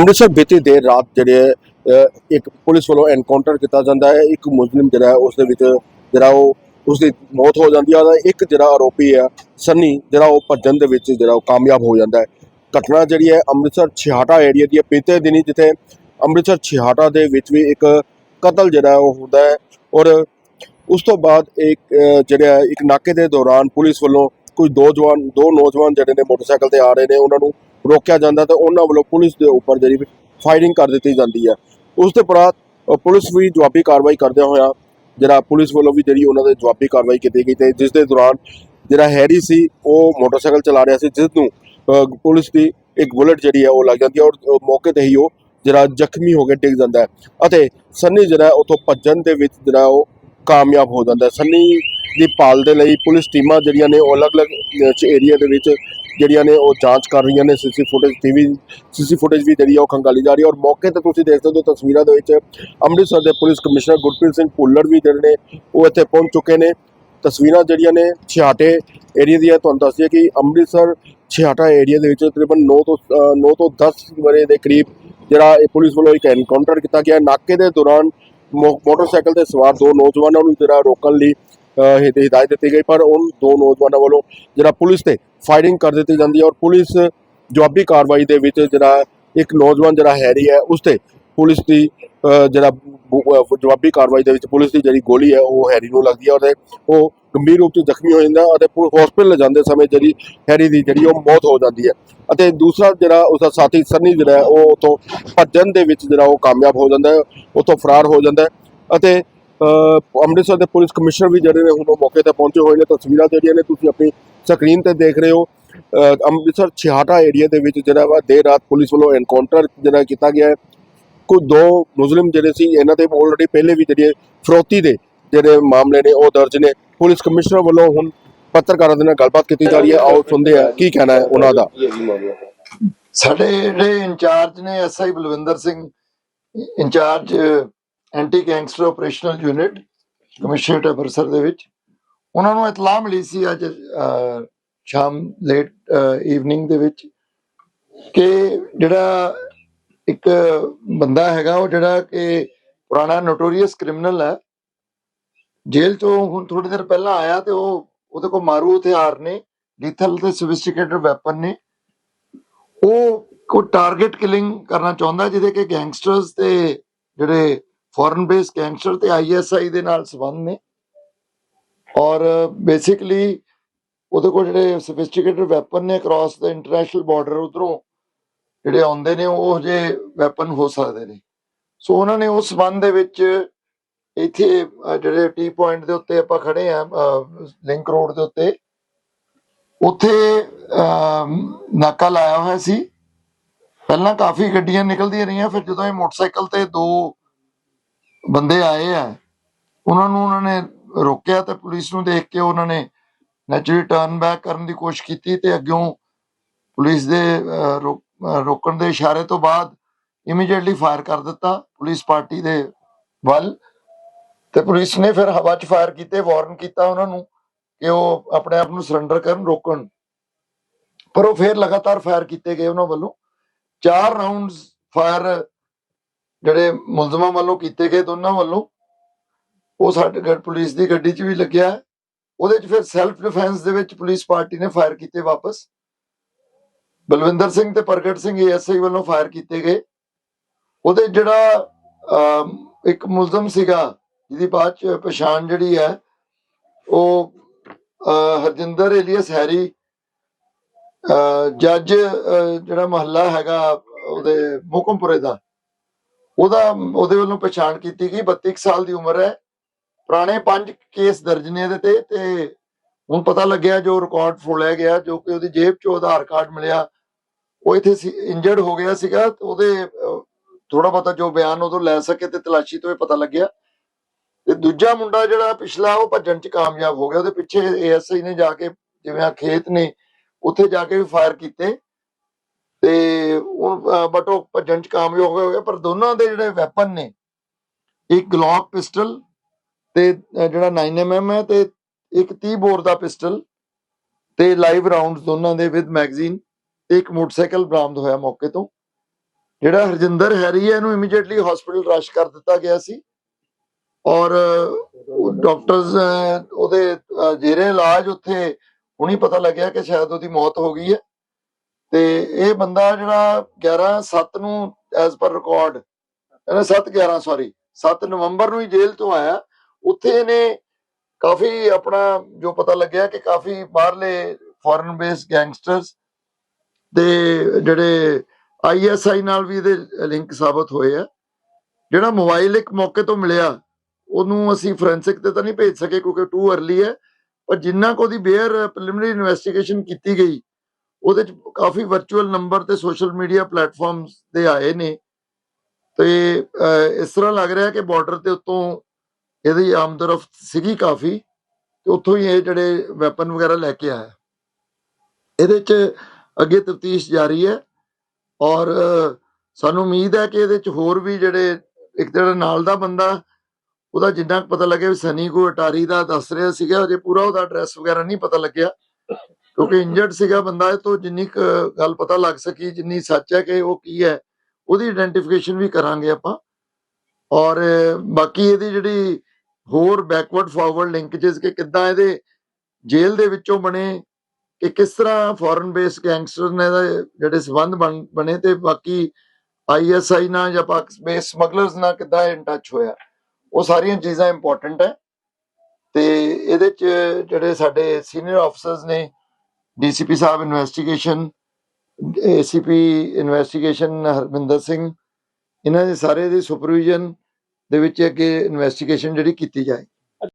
ਅੰਮ੍ਰਿਤਸਰ ਬੀਤੀ ਦੇਰ ਰਾਤ ਜਿਹੜੇ ਅ, ਇੱਕ ਪੁਲਿਸ ਵੱਲੋਂ ਐਨਕਾਊਂਟਰ ਕੀਤਾ ਜਾਂਦਾ ਹੈ। ਇੱਕ ਮੁਸਲਿਮ ਜਿਹੜਾ ਉਸ ਦੇ ਵਿੱਚ ਜਿਹੜਾ ਉਹ ਉਸ ਦੀ ਮੌਤ ਹੋ ਜਾਂਦੀ ਹੈ ਇੱਕ ਜਿਹੜਾ ਆਰੋਪੀ ਹੈ ਸੰਨੀ ਜਿਹੜਾ ਉਹ ਭੱਜਣ ਦੇ ਵਿੱਚ ਜਿਹੜਾ ਉਹ ਕਾਮਯਾਬ ਹੋ ਜਾਂਦਾ ਹੈ। ਘਟਨਾ ਜਿਹੜੀ ਹੈ ਅੰਮ੍ਰਿਤਸਰ ਛਿਹਾਟਾ ਏਰੀਆ ਦੀ ਹੈ। ਬੀਤੇ ਦਿਨੀ ਜਿੱਥੇ ਅੰਮ੍ਰਿਤਸਰ ਛਿਹਾਟਾ ਦੇ ਵਿੱਚ ਵੀ ਇੱਕ ਕਤਲ ਜਿਹੜਾ ਉਹ ਹੁੰਦਾ ਹੈ ਔਰ ਉਸ ਤੋਂ ਬਾਅਦ ਇੱਕ ਜਿਹੜਾ ਇੱਕ ਨਾਕੇ ਦੇ ਦੌਰਾਨ ਪੁਲਿਸ ਵੱਲੋਂ ਕੋਈ ਦੋ ਜਵਾਨ, ਦੋ ਨੌਜਵਾਨ ਜਿਹੜੇ ਨੇ ਮੋਟਰਸਾਈਕਲ ਤੇ ਆ ਰਹੇ ਨੇ, ਉਹਨਾਂ ਨੂੰ ਰੋਕਿਆ ਜਾਂਦਾ ਤੇ ਉਹਨਾਂ ਵੱਲੋਂ ਪੁਲਿਸ ਦੇ ਉੱਪਰ ਜਿਹੜੀ ਫਾਇਰਿੰਗ ਕਰ ਦਿੱਤੀ ਜਾਂਦੀ ਹੈ। ਉਸ ਦੇ ਉਪਰੰਤ ਪੁਲਿਸ ਵੀ ਜਵਾਬੀ ਕਾਰਵਾਈ ਕਰਦਿਆਂ ਹੋਇਆ, ਜਿਹੜਾ ਪੁਲਿਸ ਵੱਲੋਂ ਵੀ ਜਿਹੜੀ ਉਹਨਾਂ ਦੇ ਜਵਾਬੀ ਕਾਰਵਾਈ ਕੀਤੀ ਗਈ ਤੇ ਜਿਸ ਦੇ ਦੌਰਾਨ ਜਿਹੜਾ ਹੈਰੀ ਸੀ, ਉਹ ਮੋਟਰਸਾਈਕਲ ਚਲਾ ਰਿਹਾ ਸੀ, ਜਿਸ ਨੂੰ ਪੁਲਿਸ ਦੀ ਇੱਕ ਬੁਲਟ ਜਿਹੜੀ ਹੈ ਉਹ ਲੱਗ ਜਾਂਦੀ ਹੈ ਔਰ ਮੌਕੇ ਤੇ ਹੀ ਉਹ ਜਿਹੜਾ ਜ਼ਖਮੀ ਹੋ ਕੇ ਡਿੱਗ ਜਾਂਦਾ ਹੈ। ਅਤੇ ਸੰਨੀ ਜਿਹੜਾ ਹੈ, ਉੱਥੋਂ ਭੱਜਣ ਦੇ ਵਿੱਚ ਜਿਹੜਾ ਉਹ ਕਾਮਯਾਬ ਹੋ ਜਾਂਦਾ ਹੈ। ਸੰਨੀ ਦੀ ਭਾਲ ਦੇ ਲਈ ਪੁਲਿਸ ਟੀਮਾਂ ਜਿਹੜੀਆਂ ਨੇ ਉਹ ਅਲੱਗ-ਅਲੱਗ ਏਰੀਆ ਦੇ ਵਿੱਚ ਜਿਹੜੀਆਂ ਨੇ ਉਹ ਜਾਂਚ ਕਰ ਰਹੀਆਂ ਨੇ CC footage TV CC footage ਵੀ ਜਿਹੜੀ ਆ ਉਹ ਖੰਗਾਲੀ ਜਾ ਰਹੀ ਹੈ ਔਰ ਮੌਕੇ ਤੇ ਤੁਸੀਂ ਦੇਖ ਸਕਦੇ ਹੋ ਤਸਵੀਰਾਂ ਦੇ ਵਿੱਚ ਅੰਮ੍ਰਿਤਸਰ ਦੇ ਪੁਲਿਸ ਕਮਿਸ਼ਨਰ ਗੁਰਪ੍ਰੀਤ ਸਿੰਘ ਭੁੱਲਰ ਵੀ ਜਿਹੜੇ ਨੇ ਉਹ ਇੱਥੇ ਪਹੁੰਚ ਚੁੱਕੇ ਨੇ। ਤਸਵੀਰਾਂ ਜਿਹੜੀਆਂ ਨੇ ਛਿਆਟੇ ਏਰੀਆ ਦੀਆਂ, ਤੁਹਾਨੂੰ ਦੱਸ ਦਈਏ ਕਿ ਅੰਮ੍ਰਿਤਸਰ ਛਿਆਟਾ ਏਰੀਆ ਦੇ ਵਿੱਚ ਤਕਰੀਬਨ 9 ਤੋਂ 9 ਤੋਂ 10 ਵਜੇ ਦੇ ਕਰੀਬ ਜਿਹੜਾ ਇਹ ਪੁਲਿਸ ਵੱਲੋਂ ਇੱਕ ਐਨਕਾਊਂਟਰ ਕੀਤਾ ਗਿਆ। ਨਾਕੇ ਦੇ ਦੌਰਾਨ ਮੋ- ਮੋਟਰਸਾਈਕਲ ਤੇ ਸਵਾਰ ਦੋ ਨੌਜਵਾਨਾਂ ਨੂੰ ਜਿਹੜਾ ਰੋਕਣ ਲਈ ਅ, ਹਿਦ- ਹਿਦਾਇਤ ਦਿੱਤੀ ਗਈ ਪਰ ਉਨ ਦੋ ਨੌਜਵਾਨਾਂ ਵੱਲੋਂ ਜਿਹੜਾ ਪੁਲਿਸ ਤੇ ਫਾਇਰਿੰਗ ਕਰ ਦਿੱਤੀ ਜਾਂਦੀ ਹੈ ਔਰ ਪੁਲਿਸ ਜਵਾਬੀ ਕਾਰਵਾਈ ਦੇ ਵਿੱਚ ਜਿਹੜਾ ਇੱਕ ਨੌਜਵਾਨ ਜਿਹੜਾ ਹੈਰੀ ਹੈ ਉਸ ਤੇ ਪੁਲਿਸ ਦੀ ਜਿਹੜਾ ਜਵਾਬੀ ਕਾਰਵਾਈ ਦੇ ਵਿੱਚ ਪੁਲਿਸ ਦੀ ਜਿਹੜੀ ਗੋਲੀ ਹੈ ਉਹ ਹੈਰੀ ਨੂੰ ਲੱਗਦੀ ਹੈ ਅਤੇ ਉਹ ਗੰਭੀਰ ਰੂਪ 'ਚ ਜ਼ਖਮੀ ਹੋ ਜਾਂਦਾ ਹੈ ਅਤੇ ਹਸਪੀਟਲ ਲਿਜਾਂਦੇ ਸਮੇਂ ਜਿਹੜੀ ਹੈਰੀ ਦੀ ਜਿਹੜੀ ਉਹ ਮੌਤ ਹੋ ਜਾਂਦੀ ਹੈ ਅਤੇ ਦੂਸਰਾ ਜਿਹੜਾ ਉਸਦਾ ਸਾਥੀ ਸੰਨੀ ਜਿਹੜਾ ਉਹ ਉਤੋਂ ਭੱਜਣ ਦੇ ਵਿੱਚ ਜਿਹੜਾ ਉਹ ਕਾਮਯਾਬ ਹੋ ਜਾਂਦਾ ਹੈ ਉਤੋਂ ਫਰਾਰ ਹੋ ਜਾਂਦਾ ਹੈ ਅਤੇ ਅੰਮ੍ਰਿਤਸਰ ਦੇ ਪੁਲਿਸ ਕਮਿਸ਼ਨਰ ਵੀ ਜਿਹੜੇ ਨੇ ਹੁਣ ਉਹ ਮੌਕੇ ਤੇ ਪਹੁੰਚੇ ਹੋਏ ਨੇ, ਤਸਵੀਰਾਂ ਜਿਹੜੀਆਂ ਨੇ ਤੁਸੀਂ ਆਪਣੀ ਸਕਰੀਨ ਤੇ ਦੇਖ ਰਹੇ ਹੋ। ਅੰਮ੍ਰਿਤਸਰ ਛਿਹਾਟਾ ਏਰੀਆ ਦੇ ਵਿੱਚ ਜਿਹੜਾ ਵਾ ਦੇਰ ਰਾਤ ਪੁਲਿਸ ਵੱਲੋਂ ਐਨਕਾਊਂਟਰ ਜਿਹੜਾ ਕੀਤਾ ਗਿਆ ਹੈ। ਕੁਝ ਦੋ ਮੁਸਲਿਮ ਜਿਹੜੇ ਸੀ, ਇਹਨਾਂ ਤੇ ਆਲਰੇਡੀ ਪਹਿਲੇ ਵੀ ਜਿਹੜੇ ਫਰੋਤੀ ਦੇ ਜਿਹੜੇ ਮਾਮਲੇ ਨੇ, ਉਹ ਦਰਜ ਨੇ। ਪੁਲਿਸ ਕਮਿਸ਼ਨਰ ਵੱਲੋਂ ਹੁਣ ਪੱਤਰਕਾਰਾਂ ਦੇ ਨਾਲ ਗੱਲਬਾਤ ਕੀਤੀ ਜਾ ਰਹੀ ਹੈ। ਆਓ ਸੁਣਦੇ ਆ ਕੀ ਕਹਿਣਾ ਹੈ ਉਹਨਾਂ ਦਾ। ਸਾਡੇ ਜਿਹੜੇ ਇੰਚਾਰਜ ਨੇ SI Balwinder Singh, incharge anti gangster operational unit commissionerate Amritsar ਦੇ ਵਿੱਚ। ਉਹਨਾਂ ਨੂੰ ਇਤਲਾਹ ਮਿਲੀ ਸੀ ਅੱਜ ਸ਼ਾਮ ਲੇਟ ਈਵਨਿੰਗ ਦੇ ਵਿੱਚ ਕਿ ਜਿਹੜਾ ਇੱਕ ਬੰਦਾ ਹੈਗਾ, ਉਹ ਜਿਹੜਾ ਕਿ ਪੁਰਾਣਾ ਨੋਟੋਰੀਅਸ ਕ੍ਰਿਮੀਨਲ ਹੈ, ਜੇਲ੍ਹ ਤੋਂ ਹੁਣ ਥੋੜੀ ਦੇਰ ਪਹਿਲਾਂ ਆਇਆ ਤੇ ਉਹ ਉਹਦੇ ਕੋਲ ਮਾਰੂ ਹਥਿਆਰ ਨੇ ਲੀਥਲ ਤੇ ਸੋਫਿਸਟੀਕੇਟਡ ਵੈਪਨ ਨੇ। ਉਹ ਕੋ ਟਾਰਗੇਟ ਕਿਲਿੰਗ ਕਰਨਾ ਚਾਹੁੰਦਾ, ਜਿਹਦੇ ਕਿ ਗੈਂਗਸਟਰਸ ਤੇ ਜਿਹੜੇ ਫੋਰਨ ਬੇਸ ਗੈਂਗਸਟਰ ਤੇ ਆਈਐਸਆਈ ਦੇ ਨਾਲ ਸੰਬੰਧ ਨੇ। ਔਰ ਬੇਸਿਕਲੀ ਉਹਦੇ ਕੋਲ ਜਿਹੜੇ ਸੋਫਿਸਟੀਕੇਟਡ ਵੈਪਨ ਨੇ ਅਕ੍ਰੋਸ ਦਾ ਇੰਟਰਨੈਸ਼ਨਲ ਬਾਰਡਰ ਉਧਰੋਂ ਜਿਹੜੇ ਆਉਂਦੇ ਨੇ, ਉਹ ਜੇ ਵੈਪਨ ਹੋ ਸਕਦੇ ਨੇ। ਸੋ ਉਹਨਾਂ ਨੇ ਉਸ ਸੰਬੰਧ ਦੇ ਵਿੱਚ ਇੱਥੇ ਜਿਹੜੇ ਟੀ ਪੁਆਇੰਟ ਦੇ ਉੱਤੇ ਆਪਾਂ ਖੜੇ ਆ ਲਿੰਕ ਰੋਡ ਦੇ ਉੱਤੇ, ਉੱਥੇ ਨਾਕਾ ਲਾਇਆ ਹੋਇਆ ਸੀ। ਪਹਿਲਾਂ ਕਾਫੀ ਗੱਡੀਆਂ ਨਿਕਲਦੀਆਂ ਰਹੀਆਂ, ਫਿਰ ਜਦੋਂ ਇਹ ਮੋਟਰਸਾਈਕਲ ਤੇ ਦੋ ਬੰਦੇ ਆਏ ਆ। ਉਹਨਾਂ ਨੂੰ ਉਹਨਾਂ ਨੇ ਰੋਕਿਆ ਤੇ ਪੁਲਿਸ ਨੂੰ ਦੇਖ ਕੇ ਉਹਨਾਂ ਨੇ ਨੈਚੁਰਲੀ ਟਰਨ ਬੈਕ ਕਰਨ ਦੀ ਕੋਸ਼ਿਸ਼ ਕੀਤੀ ਤੇ ਅੱਗਿਓਂ ਪੁਲਿਸ ਦੇ ਰੋਕਣ ਦੇ ਇਸ਼ਾਰੇ ਤੋਂ ਬਾਅਦ ਇਮੀਡੀਏਟਲੀ ਫਾਇਰ ਕਰ ਦਿੱਤਾ ਪੁਲਿਸ ਪਾਰਟੀ ਦੇ ਵੱਲ। ਤੇ ਪੁਲਿਸ ਨੇ ਫਿਰ ਹਵਾ 'ਚ ਫਾਇਰ ਕੀਤੇ ਵਾਰਨ ਕੀਤਾ ਉਹਨਾਂ ਨੂੰ ਕਿ ਉਹ ਆਪਣੇ ਆਪ ਨੂੰ ਸਰੈਂਡਰ ਕਰਨ, ਰੋਕਣ। ਪਰ ਉਹ ਫਿਰ ਲਗਾਤਾਰ ਫਾਇਰ ਕੀਤੇ ਗਏ ਉਹਨਾਂ ਵੱਲੋਂ। ਚਾਰ ਰਾਉਂਡਸ ਫਾਇਰ ਜਿਹੜੇ ਮੁਲਜ਼ਮਾਂ ਵੱਲੋਂ ਕੀਤੇ ਗਏ ਦੋਨਾਂ ਵੱਲੋਂ ਉਹ ਸਾਡੇ ਗ- ਪੁਲਿਸ ਦੀ ਗੱਡੀ 'ਚ ਵੀ ਲੱਗਿਆ ਹੈ। ਉਹਦੇ 'ਚ ਫਿਰ ਸੈਲਫ ਡਿਫੈਂਸ ਦੇ ਵਿੱਚ ਪੁਲਿਸ ਪਾਰਟੀ ਨੇ ਫਾਇਰ ਕੀਤੇ ਵਾਪਸ ਬਲਵਿੰਦਰ ਸਿੰਘ ਤੇ ਪ੍ਰਗਟ ਸਿੰਘ ਏਐਸਆਈ ਵੱਲੋਂ ਫਾਇਰ ਕੀਤੇ ਗਏ ਉਹਦੇ ਜਿਹੜਾ ਇੱਕ ਮੁਲਜ਼ਮ ਸੀਗਾ ਜਿਹਦੀ ਬਾਅਦ ਚ ਪਛਾਣ ਜਿਹੜੀ ਹੈ ਉਹ ਹਰਜਿੰਦਰ ਏਲੀਅਸ ਹੈਰੀ ਅਹ, ਜੱਜ ਜਿਹੜਾ ਮਹੱਲਾ ਹੈਗਾ ਉਹਦੇ ਮੁਕਮਪੁਰੇ ਦਾ ਉਹਦਾ, ਉਹਦੇ ਵੱਲੋਂ ਪਛਾਣ ਕੀਤੀ ਗਈ। 32 ਸਾਲ ਦੀ ਉਮਰ ਹੈ। ਪੁਰਾਣੇ ਪੰਜ ਕੇਸ ਦਰਜ ਨੇ ਇਹਦੇ ਤੇ ਤੇ ਹੁਣ ਪਤਾ ਲੱਗਿਆ ਜੋ ਰਿਕਾਰਡ ਫੋੜਿਆ ਗਿਆ, ਜੋ ਕਿ ਉਹਦੀ ਜੇਬ 'ਚੋਂ ਆਧਾਰ ਕਾਰਡ ਮਿਲਿਆ। ਉਹ ਇੱਥੇ ਇੰਜਰਡ ਹੋ ਗਿਆ ਸੀਗਾ। ਉਹਦੇ ਥੋੜਾ ਬਹੁਤਾ ਜੋ ਬਿਆਨ ਉਦੋਂ ਲੈ ਸਕੇ ਤੇ ਤਲਾਸ਼ੀ ਤੋਂ ਇਹ ਪਤਾ ਲੱਗਿਆ। ਤੇ ਦੂਜਾ ਮੁੰਡਾ ਜਿਹੜਾ ਪਿਛਲਾ, ਉਹ ਭੱਜਣ 'ਚ ਕਾਮਯਾਬ ਹੋ ਗਿਆ। ਉਹਦੇ ਪਿੱਛੇ ਏਐਸਆਈ ਨੇ ਜਾ ਕੇ, ਜਿਵੇਂ ਆ ਖੇਤ ਨੇ, ਉੱਥੇ ਜਾ ਕੇ ਵੀ ਫਾਇਰ ਕੀਤੇ। ਤੇ ਉਹ ਬਟ ਉਹ ਭੱਜਣ 'ਚ ਕਾਮਯਾਬ ਹੋ ਗਿਆ ਪਰ ਦੋਨਾਂ ਦੇ ਜਿਹੜੇ ਵੈਪਨ ਨੇ, ਇੱਕ ਗਲੌਕ ਪਿਸਟਲ ਤੇ ਜਿਹੜਾ 9mm ਹੈ ਤੇ ਇੱਕ 30 ਬੋਰ ਦਾ ਪਿਸਟਲ ਤੇ ਲਾਈਵ ਰਾਉਂਡਸ ਦੋਨਾਂ ਦੇ ਵਿਦ ਮੈਗਜ਼ੀਨ ਤੇ ਇੱਕ ਮੋਟਰਸਾਈਕਲ ਬਰਾਮਦ ਹੋਇਆ ਮੌਕੇ ਤੋਂ। ਜਿਹੜਾ ਹਰਜਿੰਦਰ ਹੈਰੀ ਹੈ, ਇਹਨੂੰ ਇਮੀਡੀਏਟਲੀ ਹਸਪੀਟਲ ਰਸ਼ ਕਰ ਦਿੱਤਾ ਗਿਆ ਸੀ। ਔਰ ਡਾਕਟਰਸ ਉਹਦੇ ਜੇਰੇ ਇਲਾਜ ਉੱਥੇ ਹੁਣੀ ਪਤਾ ਲੱਗਿਆ ਕਿ ਸ਼ਾਇਦ ਉਹਦੀ ਮੌਤ ਹੋ ਗਈ ਹੈ। ਤੇ ਇਹ ਬੰਦਾ ਜਿਹੜਾ 11 7 ਨੂੰ ਐਜ਼ ਪਰ ਰਿਕਾਰਡ ਇਹਨੇ 7 11 ਸੌਰੀ 7 ਨਵੰਬਰ ਨੂੰ ਹੀ ਜੇਲ੍ਹ ਤੋਂ ਆਇਆ। ਉੱਥੇ ਇਹਨੇ ਕਾਫੀ ਆਪਣਾ ਜੋ ਪਤਾ ਲੱਗਿਆ ਕਿ ਕਾਫੀ ਬਾਹਰਲੇ ਫੋਰਨ ਬੇਸ ਗੈਂਗਸਟਰਸ ਦੇ ਜਿਹੜੇ ਆਈਐਸਆਈ ਨਾਲ ਵੀ ਇਹਦੇ ਲਿੰਕ ਸਾਬਤ ਹੋਏ ਆ। ਜਿਹੜਾ ਮੋਬਾਈਲ ਇੱਕ ਮੌਕੇ ਤੋਂ ਮਿਲਿਆ, ਉਹਨੂੰ ਅਸੀਂ ਫੋਰੈਂਸਿਕ ਤੇ ਤਾਂ ਨਹੀਂ ਭੇਜ ਸਕੇ ਕਿਉਂਕਿ ਟੂ ਅਰਲੀ ਹੈ, ਪਰ ਜਿੰਨਾ ਕੋ ਦੀ ਬੇਅਰ ਪ੍ਰੀਲਿਮਿਨਰੀ ਇਨਵੈਸਟੀਗੇਸ਼ਨ ਕੀਤੀ ਗਈ ਉਹਦੇ ਚ ਕਾਫੀ ਵਰਚੁਅਲ ਨੰਬਰ ਤੇ ਸੋਸ਼ਲ ਮੀਡੀਆ ਪਲੇਟਫਾਰਮਸ ਦੇ ਆਏ ਨੇ। ਤੇ ਇਸ ਤਰ੍ਹਾਂ ਲੱਗ ਰਿਹਾ ਕਿ ਬਾਰਡਰ ਤੇ ਉੱਤੋਂ ਇਹਦੀ ਆਮਦਰਫਤ ਸੀਗੀ ਕਾਫੀ ਤੇ ਉੱਥੋਂ ਹੀ ਇਹ ਜਿਹੜੇ ਵੈਪਨ ਵਗੈਰਾ ਲੈ ਕੇ ਆਇਆ। ਇਹਦੇ ਚ ਅੱਗੇ ਤਫਤੀਸ਼ ਜਾਰੀ ਹੈ ਔਰ ਸਾਨੂੰ ਉਮੀਦ ਹੈ ਕਿ ਇਹਦੇ ਚ ਹੋਰ ਵੀ ਜਿਹੜੇ ਇੱਕ ਜਿਹੜਾ ਨਾਲ ਦਾ ਬੰਦਾ, ਉਹਦਾ ਜਿੰਨਾ ਪਤਾ ਲੱਗਿਆ ਸਨੀ ਕੋ ਅਟਾਰੀ ਦਾ ਦੱਸ ਰਿਹਾ ਸੀਗਾ ਅਜੇ ਪੂਰਾ ਉਹਦਾ ਐਡਰੈਸ ਵਗੈਰਾ ਨਹੀਂ ਪਤਾ ਲੱਗਿਆ। ਕਿਉਂਕਿ ਇੰਜਰਡ ਸੀਗਾ ਬੰਦਾ, ਇਹ ਤੋਂ ਜਿੰਨੀ ਗੱਲ ਪਤਾ ਲੱਗ ਸਕੀ, ਜਿੰਨੀ ਸੱਚ ਹੈ ਕਿ ਉਹ ਕੀ ਹੈ, ਉਹਦੀ ਆਇਡੈਂਟੀਫਿਕੇਸ਼ਨ ਵੀ ਕਰਾਂਗੇ ਆਪਾਂ। ਔਰ ਬਾਕੀ ਇਹਦੀ ਜਿਹੜੀ ਹੋਰ ਬੈਕਵਰਡ ਫਾਰਵਰਡ ਲਿੰਕੇजेस ਕਿ ਕਿੱਦਾਂ ਇਹਦੇ ਜੇਲ੍ਹ ਦੇ ਵਿੱਚੋਂ ਬਣੇ, ਕਿ ਕਿਸ ਤਰ੍ਹਾਂ ਫੋਰਨ ਬੇਸ ਗੈਂਗਸਟਰ ਨੇ ਜਿਹੜੇ ਸਬੰਧ ਬਣ- ਬਣੇ ਤੇ ਬਾਕੀ ਆਈਐਸਆਈ ਨਾਲ ਜਾਂ ਪਾਕ ਬੇਸ ਸਮਗਲਰਸ ਨਾਲ ਕਿੱਦਾਂ ਇਨ ਟੱਚ ਹੋਇਆ। ਉਹ ਸਾਰੀਆਂ ਚੀਜ਼ਾਂ ਇੰਪੋਰਟੈਂਟ ਹੈ। ਤੇ ਇਹਦੇ ਚ ਜਿਹੜੇ ਸਾਡੇ ਸੀਨੀਅਰ ਆਫੀਸਰਸ ਨੇ ਡੀਸੀਪੀ ਸਾਹਿਬ investigation, ACP investigation Harvinder Singh, ਇਹਨਾਂ ਦੇ ਸਾਰੇ ਦੀ ਸੁਪਰਵਿਜ਼ਨ ਦੇ ਵਿੱਚ ਅੱਗੇ ਇਨਵੈਸਟੀਗੇਸ਼ਨ ਜਿਹੜੀ ਕੀਤੀ ਜਾਏ।